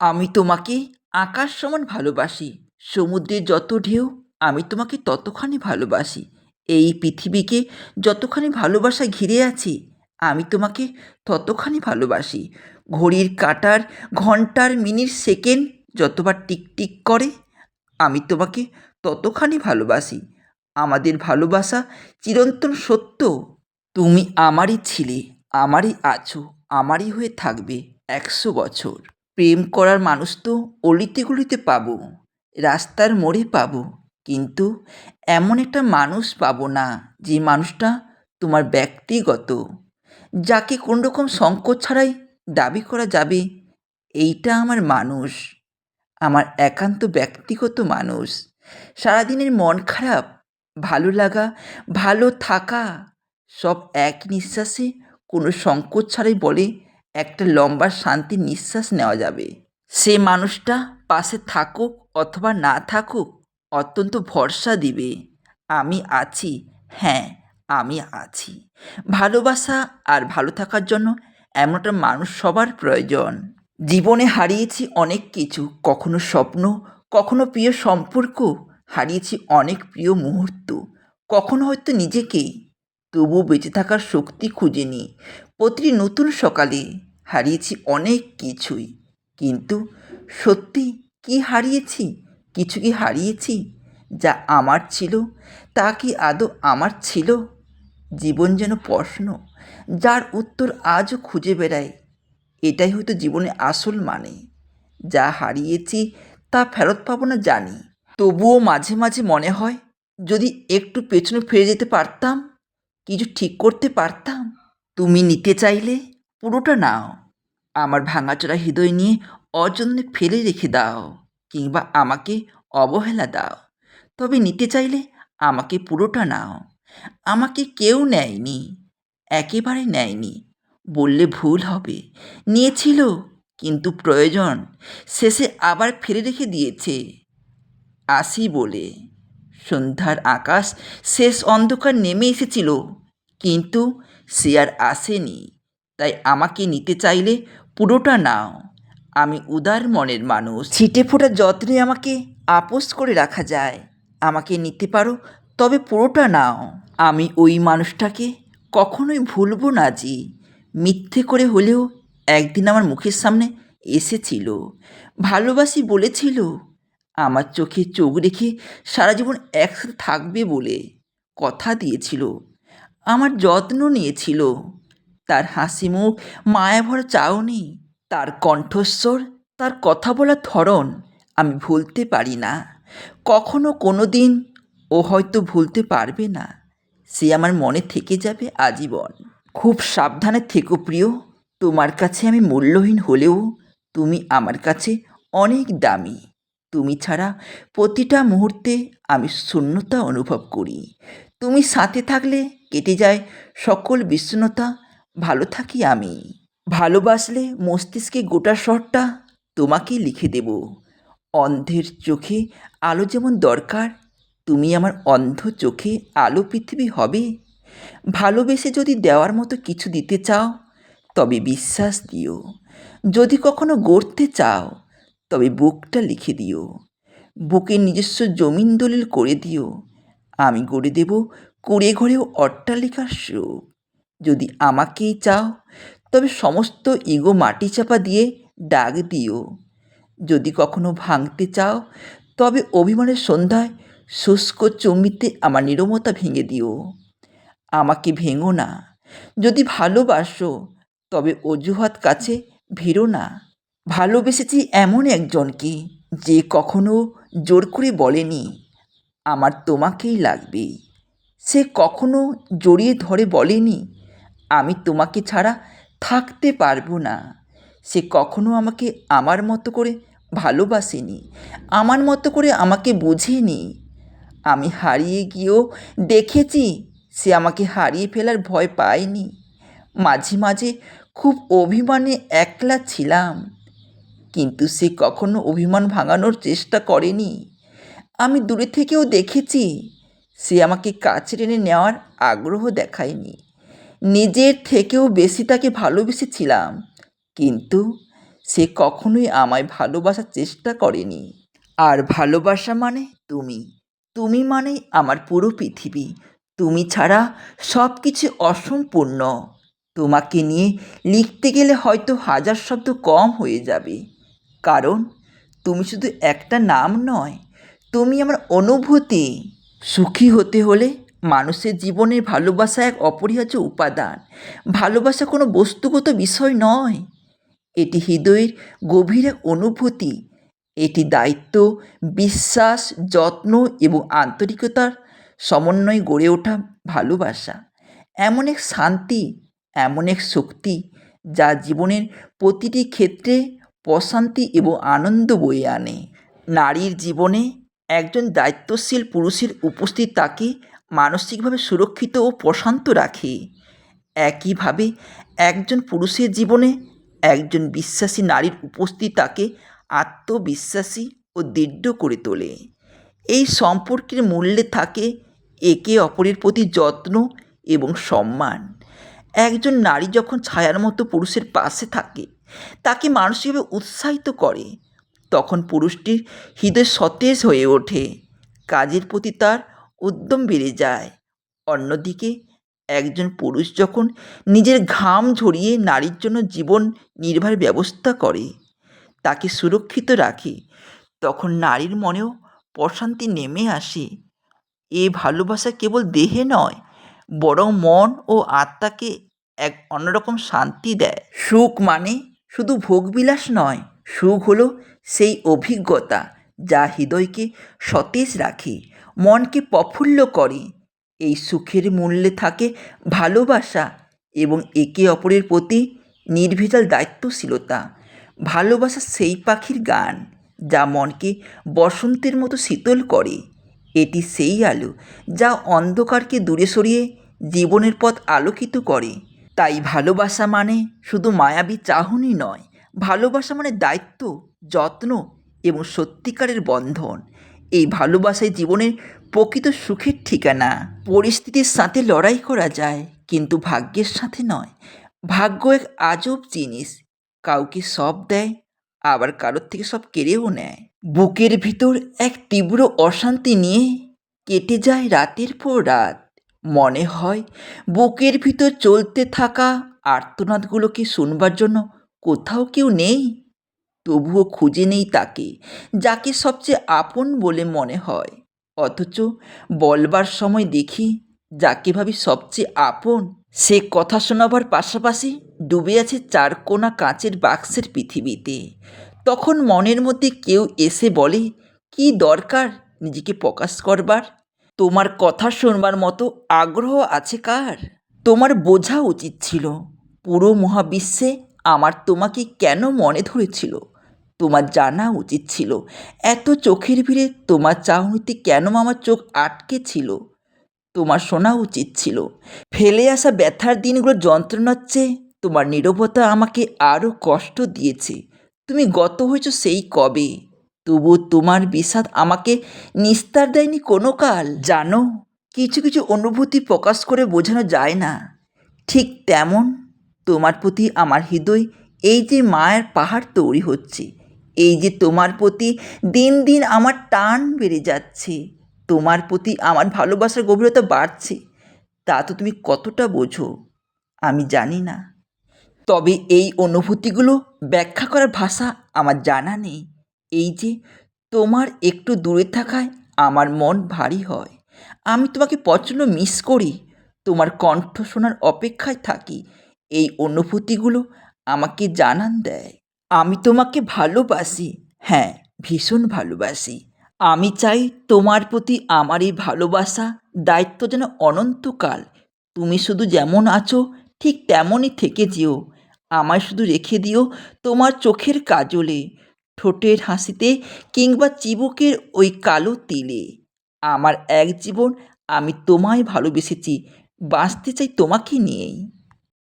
আমি তোমাকে আকাশ সমান ভালোবাসি, সমুদ্রের যত ঢেউ, আমি তোমাকে ততখানি ভালোবাসি। এই পৃথিবীকে যতখানি ভালোবাসা ঘিরে আছে, আমি তোমাকে ততখানি ভালোবাসি। ঘড়ির কাঁটার ঘণ্টার মিনিট সেকেন্ড যতবার টিকটিক করে, আমি তোমাকে ততখানি ভালোবাসি। আমাদের ভালোবাসা চিরন্তন সত্য। তুমি আমারই ছিলে, আমারই আছো, আমারই হয়ে থাকবে একশো বছর। প্রেম করার মানুষ তো অলিতে গলিতে পাবো, রাস্তার মোড়ে পাবো। কিন্তু এমন একটা মানুষ পাবো না, যে মানুষটা তোমার ব্যক্তিগত, যাকে কোনো রকম সংকোচ ছাড়াই দাবি করা যাবে। এইটা আমার মানুষ, আমার একান্ত ব্যক্তিগত মানুষ। সারাদিনের মন খারাপ, ভালো লাগা, ভালো থাকা, সব এক নিঃশ্বাসে কোনো সংকোচ ছাড়াই বলে একটা লম্বা শান্তির নিঃশ্বাস নেওয়া যাবে। সে মানুষটা পাশে থাকুক অথবা না থাকুক, অত্যন্ত ভরসা দিবে। আমি আছি। হ্যাঁ আমি আছি। ভালোবাসা আর ভালো থাকার জন্য এমনটা মানুষ সবার প্রয়োজন। জীবনে হারিয়েছি অনেক কিছু, কখনো স্বপ্ন, কখনো প্রিয় সম্পর্ক, হারিয়েছি অনেক প্রিয় মুহূর্ত। কখনো হয়তো নিজেকেই, তবুও বেঁচে থাকার শক্তি খুঁজে নিই প্রতিটি নতুন সকালে হারিয়েছি অনেক কিছুই। কিন্তু সত্যি কি হারিয়েছি? কিছু কি হারিয়েছি যা আমার ছিল? তা কি আদৌ আমার ছিল? জীবন যেন প্রশ্ন, যার উত্তর আজও খুঁজে বেড়াই এটাই হয়তো জীবনে আসল মানে। যা হারিয়েছি তা ফেরত পাবো না জানি। তবুও মাঝে মাঝে মনে হয়, যদি একটু পেছনে ফিরে যেতে পারতাম, কিছু ঠিক করতে পারতাম। তুমি নিতে চাইলে পুরোটা নাও। আমার ভাঙাচোরা হৃদয় নিয়ে অযত্নে ফেলে রেখে দাও কিংবা আমাকে অবহেলা দাও। তবে নিতে চাইলে আমাকে পুরোটা নাও। আমাকে কেউ নেয়নি, একেবারে নেয়নি। বললে ভুল হবে। নিয়েছিল, কিন্তু প্রয়োজন। শেষে আবার ফেলে রেখে দিয়েছে। আসি বলে। সন্ধ্যার আকাশ শেষ অন্ধকার নেমে এসেছিল, কিন্তু আর আসেনি। তাই আমাকে নিতে চাইলে পুরোটা নাও। আমি উদার মনের মানুষ। ছিটে ফোটা যত্নে আমাকে আপোষ করে রাখা যায়। আমাকে নিতে পারো, তবে পুরোটা নাও। আমি ওই মানুষটাকে কখনোই ভুলবো না জি মিথ্যে করে হলেও একদিন আমার মুখের সামনে এসেছিল। ভালোবাসি বলেছিল, আমার চোখে চোখ রেখে সারা জীবন একসাথে থাকবে বলে কথা দিয়েছিল। আমার যত্ন নিয়েছিল। তার হাসি মুখ মায়াভরা চাউনি তার কণ্ঠস্বর, তার কথা বলার ধরন আমি ভুলতে পারি না। কখনো কোনো দিন ও হয়তো ভুলতে পারবে না। সে আমার মনে থেকে যাবে আজীবন। খুব সাবধানে থেকো প্রিয়, তোমার কাছে আমি মূল্যহীন হলেও তুমি আমার কাছে অনেক দামি। তুমি ছাড়া প্রতিটা মুহূর্তে আমি শূন্যতা অনুভব করি। তুমি সাথে থাকলে কেটে যায় সকল বিষণ্ণতা। ভালো থাকি আমি। ভালোবাসলে মস্তিষ্কে গোটা শহরটা তোমাকেই লিখে দেব। অন্ধের চোখে আলো যেমন দরকার, তুমি আমার অন্ধ চোখে আলো পৃথিবী হবে। ভালোবেসে যদি দেওয়ার মতো কিছু দিতে চাও, তবে বিশ্বাস দিও। যদি কখনো গড়তে চাও তবে বুকটা লিখে দিও। বুকের নিজস্ব জমিন দলিল করে দিও। আমি গড়ে দেব কুড়ে ঘরেও অট্টালিকার সুখ। যদি আমাকেই চাও, তবে সমস্ত ইগো মাটি চাপা দিয়ে ডাক দিও। যদি কখনো ভাঙতে চাও, তবে অভিমানের সন্ধ্যায় শুষ্ক চুম্বিতে আমার নিরমতা ভেঙে দিও। আমাকে ভেঙো না। যদি ভালোবাসো, তবে অজুহাত কাছে ভিড়ো না। ভালোবেসেছি এমন একজনকে যে কখনো জোর করে বলেনি, আমার তোমাকেই লাগবে সে কখনো জড়িয়ে ধরে বলেনি, আমি তোমাকে ছাড়া থাকতে পারব না সে কখনো আমাকে আমার মতো করে ভালোবাসেনি, আমার মতো করে আমাকে বুঝেনি? আমি হারিয়ে গিয়েও দেখেছি সে আমাকে হারিয়ে ফেলার ভয় পায়নি। মাঝে মাঝে খুব অভিমানে একলা ছিলাম। কিন্তু সে কখনো অভিমান ভাঙানোর চেষ্টা করেনি। আমি দূরে থেকেও দেখেছি, সে আমাকে কাছে টেনে নেওয়ার আগ্রহ দেখায়নি। নিজের থেকেও বেশি তাকে ভালোবেসেছিলাম, কিন্তু সে কখনোই আমায় ভালোবাসার চেষ্টা করেনি। আর ভালোবাসা মানে তুমি। তুমি মানেই আমার পুরো পৃথিবী। তুমি ছাড়া সব কিছু অসম্পূর্ণ। তোমাকে নিয়ে লিখতে গেলে হয়তো হাজার শব্দ কম হয়ে যাবে। কারণ তুমি শুধু একটা নাম নয়, তুমি আমার অনুভূতি। সুখী হতে হলে মানুষের জীবনে ভালোবাসা এক অপরিহার্য উপাদান। ভালোবাসা কোনো বস্তুগত বিষয় নয়। এটি হৃদয়ের গভীর এক অনুভূতি। এটি দায়িত্ব, বিশ্বাস, যত্ন এবং আন্তরিকতার সমন্বয়ে গড়ে ওঠা ভালোবাসা। এমন এক শান্তি, এমন এক শক্তি যা জীবনের প্রতিটি ক্ষেত্রে প্রশান্তি এবং আনন্দ বয়ে আনে। নারীর জীবনে একজন দায়িত্বশীল পুরুষের উপস্থিত তাকে মানসিকভাবে সুরক্ষিত ও প্রশান্ত রাখে। একইভাবে একজন পুরুষের জীবনে একজন বিশ্বাসী নারীর উপস্থিতি তাকে আত্মবিশ্বাসী ও দৃঢ় করে তোলে। এই সম্পর্কের মূল্যে থাকে একে অপরের প্রতি যত্ন এবং সম্মান। একজন নারী যখন ছায়ার মতো পুরুষের পাশে থাকে তাকে মানসিকভাবে উৎসাহিত করে। তখন পুরুষটির হৃদয় সতেজ হয়ে ওঠে। কাজের প্রতি তার উদ্যম বেড়ে যায়। অন্যদিকে একজন পুরুষ যখন নিজের ঘাম ঝরিয়ে নারীর জন্য জীবন নির্বাহের ব্যবস্থা করে, তাকে সুরক্ষিত রাখে, তখন নারীর মনেও প্রশান্তি নেমে আসে। এ ভালোবাসা কেবল দেহে নয়, বরং মন ও আত্মাকে এক অন্যরকম শান্তি দেয়। সুখ মানে শুধু ভোগবিলাস নয়, সুখ হলো সেই অভিজ্ঞতা যা হৃদয়কে সতেজ রাখে, মনকে প্রফুল্ল করে। এই সুখের মূল্যে থাকে ভালোবাসা এবং একে অপরের প্রতি নির্ভেজাল দায়িত্বশীলতা। ভালোবাসা সেই পাখির গান যা মনকে বসন্তের মতো শীতল করে। এটি সেই আলো যা অন্ধকারকে দূরে সরিয়ে জীবনের পথ আলোকিত করে। তাই ভালোবাসা মানে শুধু মায়াবী চাহনি নয়। ভালোবাসা মানে দায়িত্ব, যত্ন এবং সত্যিকারের বন্ধন। এই ভালোবাসায় জীবনের প্রকৃত সুখের ঠিকানা। পরিস্থিতির সাথে লড়াই করা যায়, কিন্তু ভাগ্যের সাথে নয়। ভাগ্য এক আজব জিনিস। কাউকে সব দেয়, আবার কারোর থেকে সব কেড়েও নেয়। বুকের ভিতর এক তীব্র অশান্তি নিয়ে কেটে যায় রাতের পর রাত। মনে হয় বুকের ভিতর চলতে থাকা আর্তনাদগুলোকে শুনবার জন্য কোথাও কেউ নেই? তবুও খুঁজে নেই তাকে, যাকে সবচেয়ে আপন বলে মনে হয়। অথচ বলবার সময় দেখি যাকে ভাবি সবচেয়ে আপন। সে কথা শোনাবার পাশাপাশি ডুবে আছে চারকোনা কাঁচের বাক্সের পৃথিবীতে। তখন মনের মধ্যে কেউ এসে বলে, কি দরকার? নিজেকে প্রকাশ করবার? তোমার কথা শুনবার মতো আগ্রহ আছে কার? তোমার বোঝা উচিত ছিল। পুরো মহাবিশ্বে আমার তোমাকে কেন মনে ধরেছিল? তোমার জানা উচিত ছিল। এত চোখের ভিড়ে তোমার চাহনিতে কেন আমার চোখ আটকে ছিল? তোমার শোনা উচিত ছিল। ফেলে আসা ব্যথার দিনগুলো যন্ত্রণার চেয়ে তোমার নীরবতা আমাকে আরও কষ্ট দিয়েছে। তুমি গত হয়েছো সেই কবে? তবু তোমার বিষাদ আমাকে নিস্তার দেয়নি কোনো কাল। জানো, কিছু কিছু অনুভূতি প্রকাশ করে বোঝানো যায় না। ঠিক তেমন তোমার প্রতি আমার হৃদয় এই যে মায়ের পাহাড় তৈরি হচ্ছে, এই যে তোমার প্রতি দিন দিন আমার টান বেড়ে যাচ্ছে, তোমার প্রতি আমার ভালোবাসার গভীরতা বাড়ছে, তা তো তুমি কতটা বোঝো, আমি জানি না। তবে এই অনুভূতিগুলো ব্যাখ্যা করার ভাষা আমার জানা নেই। এই যে তোমার একটু দূরে থাকায় আমার মন ভারী হয়। আমি তোমাকে প্রচণ্ড মিস করি। তোমার কণ্ঠ শোনার অপেক্ষায় থাকি। এই অনুভূতিগুলো আমাকে জানান দেয়। আমি তোমাকে ভালোবাসি। হ্যাঁ ভীষণ ভালোবাসি। আমি চাই তোমার প্রতি আমার এই ভালোবাসা, দায়িত্ব যেন অনন্তকাল। তুমি শুধু যেমন আছো, ঠিক তেমনই থেকে যেও। আমায় শুধু রেখে দিও তোমার চোখের কাজলে। ঠোঁটের হাসিতে কিংবা চিবুকের ওই কালো তিলে, আমার এক জীবন আমি তোমায় ভালোবেসেছি, বাঁচতে চাই তোমাকে নিয়েই।